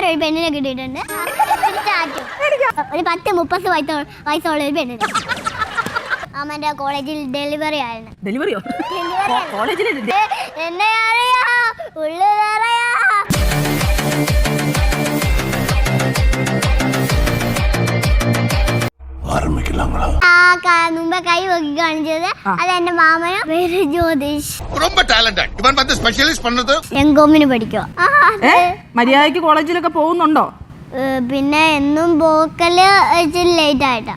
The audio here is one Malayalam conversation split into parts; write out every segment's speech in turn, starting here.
വേറെ ഒരു പെണ്ണിനെ കിട്ടിയിട്ടുണ്ട്. ഒരു പത്ത് മുപ്പത് വയസ്സോ വയസ്സുള്ള ഒരു പെണ്ണിനെ. അമ്മന്റെ കോളേജിൽ ഡെലിവറി ആയിരുന്നു. ഡെലിവറിയോ കോളേജിൽ എന്നെ അറിയാ ഉള്ളു കൈ അത് എന്റെ മാമനും ജ്യോതിഷ്. ഇവൻ സ്പെഷ്യലിസ്റ്റ് പഠിക്കോ ആ ഏ? മര്യാദയ്ക്ക് കോളേജിലൊക്കെ പോകുന്നുണ്ടോ? പിന്നെ എന്നും പോക്കൽ ലേറ്റ് ആയിട്ടാ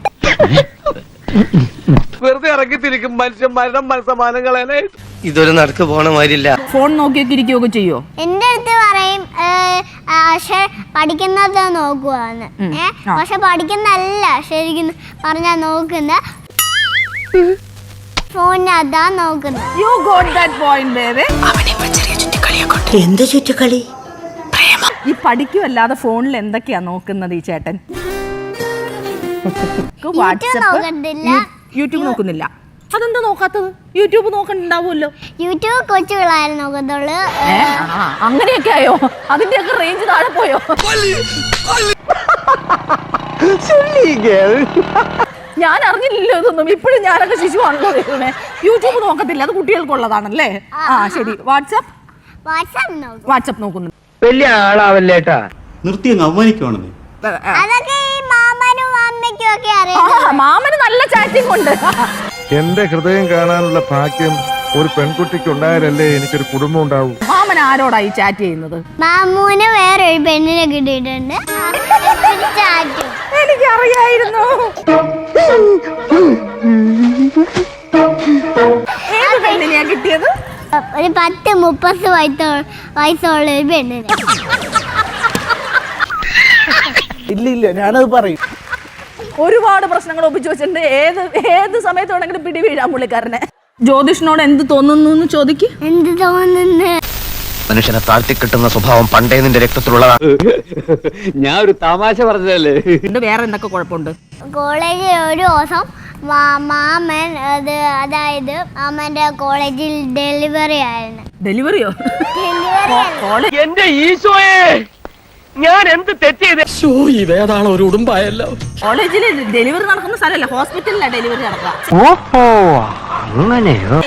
വെറുതെ ഇറക്കിത്തിരിക്കും തിരിക്കും മനുഷ്യന്മാരുടെ മനസ്സമാനങ്ങളെ ഇതൊരു നടക്ക് പോണ മാതിരില്ല. ഫോൺ നോക്കിയൊക്കെ ഇരിക്കുകയൊക്കെ ചെയ്യോ? എന്റെ അടുത്ത് പറയും പക്ഷെ പഠിക്കുന്നത് നോക്കുവാന്ന്. ഏ. പക്ഷെ പഠിക്കുന്നല്ല ശരിക്കും പറഞ്ഞാ നോക്കുന്ന. ഫോണിനകത്താ നോക്കുന്നത് you got that point baby എന്ത് ചുറ്റുകളി ഈ പഠിക്കുമല്ലാതെ ഫോണിൽ എന്തൊക്കെയാ നോക്കുന്നത് ഈ ചേട്ടൻ? വാട്സപ്പ് യൂട്യൂബ് നോക്കുന്നില്ല. അതെന്താ നോക്കാത്തത്? യൂട്യൂബ് നോക്കണ്ടാവുമല്ലോ. യൂട്യൂബ് കൊച്ചു പിള്ളേരെ നോക്കത്തുള്ളൂ. അങ്ങനെയൊക്കെ ആയോ? അതിന്റെയൊക്കെ റേഞ്ച് താഴെ പോയോ? ഞാൻ അറിഞ്ഞില്ലല്ലോ ഇതൊന്നും. ഇപ്പോഴും ഞാനൊക്കെ ശിശുവാണല്ലോ ദൈവമേ. യൂട്യൂബ് നോക്കത്തില്ല. അത് കുട്ടികൾക്കുള്ളതാണല്ലേ? ആ ശരി. വാട്സപ്പ്? വാട്സപ്പ് നോക്കുന്നു. വലിയ ആളാവല്ലേട്ടാ നിർത്തി അങ്ങ് അവമാനിക്കുവാണെന്നേ അതൊക്കെ ഈ മാമനും അമ്മയ്ക്കും ഒക്കെ ആ, അറിയാം മാമന് നല്ല ചാറ്റിംഗ് ഉണ്ട്. എന്റെ ഹൃദയം കാണാനുള്ള ഭാഗ്യം ഒരു പെൺകുട്ടിക്ക് ഉണ്ടായാലല്ലേ എനിക്കൊരു കുടുംബം ഉണ്ടാവും. മാമൻ ആരോടാ ഈ ചാറ്റ് ചെയ്യുന്നത്? മാമൂന് വേറൊരു പെണ്ണിനെ കിട്ടിയിട്ടുണ്ട്. എനിക്കറിയായിരുന്നു. മുപ്പത് വയസ്സോ വയസ്സുള്ള ഒരു പെണ്ണിന്. ഇല്ല ഇല്ല ഞാനത് പറയും. ഒരുപാട് പ്രശ്നങ്ങൾ ഒപ്പിച്ചു വെച്ചിട്ടുണ്ട്. ഏത് ഏത് സമയത്ത് വേണമെങ്കിലും പിടി വീഴാൻ പുള്ളിക്കാരനെ. ജ്യോതിഷിനോട് എന്ത് തോന്നുന്നു എന്ന് ചോദിക്ക്. എന്ത് തോന്നുന്നു? മനുഷ്യനെ താഴ്ത്തി കിട്ടുന്ന സ്വഭാവം പണ്ടേ നിന്റെ രക്തത്തിലുള്ളതാണ് ഞാൻ ഒരു തമാശ പറഞ്ഞതല്ലേ? ഇത് വേറെ എന്തൊക്കെ കുഴപ്പമുണ്ട്? കോളേജിൽ ഒരു ദിവസം മാ- മാമൻ അത് അതായത് അമ്മന്റെ കോളേജിൽ ഡെലിവറി ആയിരുന്നു. ഡെലിവറിയോ? എന്റെ ഈശോയെ ഞാൻ എന്ത് തെറ്റ് ചെയ്തേ ഇതേതാണ് ഒരു ഉടുമ്പായല്ലോ. കോളേജിൽ ഡെലിവറി നടക്കുന്ന സ്ഥലമല്ല ഹോസ്പിറ്റലിലാണ് ഡെലിവറി നടക്കുക. ഓഹോ അങ്ങനെയോ?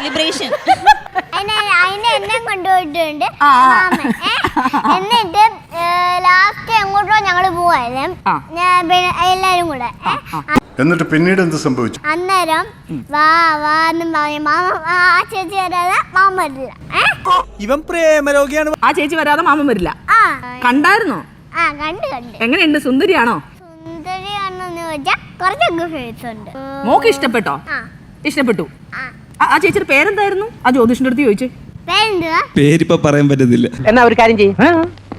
അതിനെ അതിനെ എന്നെ കൊണ്ടുപോയിട്ടുണ്ട്? എന്നിട്ട് ലാസ്റ്റ് എങ്ങോട്ടോ ഞങ്ങൾ പോവായിരുന്നു. ഞാൻ പിന്നെ എല്ലാരും കൂടെ. എന്നിട്ട് പിന്നീട് എന്ത് സംഭവിച്ചു? അന്നേരം വാ വാ എന്നും പറഞ്ഞു മാമ ആ ആ ചേച്ചി വരാതെ മാമ വരില്ല. ഏ? ഇവൻ പ്രേമരോഗിയാണ്. ആ ചേച്ചി വരാതെ മാമൻ വരില്ല. ആ. കണ്ടായിരുന്നോ? ആ കണ്ട് കണ്ട്. എങ്ങനെയുണ്ട്? സുന്ദരിയാണോ? സുന്ദരിയാണെന്ന് കുറച്ചൊക്കെ ഫേസ് ഉണ്ട് മോക്ക് ഇഷ്ടപ്പെട്ടോ? ആ. ഇഷ്ടപ്പെട്ടു. ആ. ആ- ചേച്ചിയുടെ പേരെന്തായിരുന്നു? ആ ജ്യോതിഷിന്റെ അടുത്ത് ചോദിച്ചു. പേരെന്തുവാ? പേരിപ്പോ പറയാൻ പറ്റത്തില്ല എന്നാ ഒരു കാര്യം ചെയ്യും.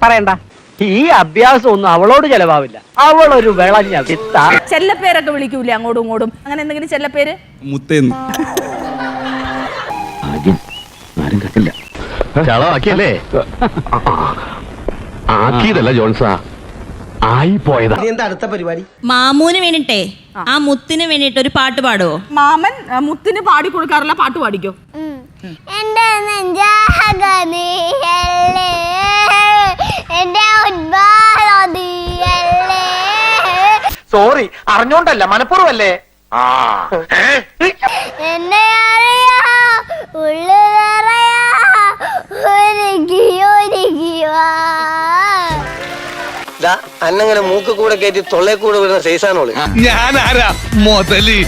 പറയണ്ട. ഈ അഭ്യാസം ഒന്നും അവളോട് ചെലവാവില്ല. അവളൊരു വിളഞ്ഞ വിത്ത. ചെല്ലപ്പേരൊക്കെ വിളിക്കൂലേ അങ്ങോട്ടും ഇങ്ങോട്ടും? അങ്ങനെ എന്തെങ്കിലും ചെല്ലപ്പേര്? മുത്തേന്ന്. ആരും കേട്ടില്ല ചളവാക്കിയല്ലേ? ആക്കിയതല്ല ജോൺസ. ആയി പോയതാ എന്താ അടുത്ത പരിപാടി? മാമൂന് വേണ്ടിട്ടേ ആ. മുത്തിന് വേണ്ടിട്ട് ഒരു പാട്ട് പാടുവോ? മാമൻ മുത്തിന് പാടി കൊടുക്കാറില്ല പാട്ട് പാടിക്കോ? ഉം. എന്റെ നെഞ്ചാകനീയല്ലേ എന്റെ ഉദ്ഭാരതീയല്ലേ സോറി അറിഞ്ഞോണ്ടല്ല മനഃപൂർവല്ലേ? എന്നെ അന്നങ്ങനെ മൂക്ക് കൂടെ കയറ്റി തൊള്ളേ കൂടെ വിടുന്ന സൈസാണോൾ. ഞാനാരാ? മുതലി.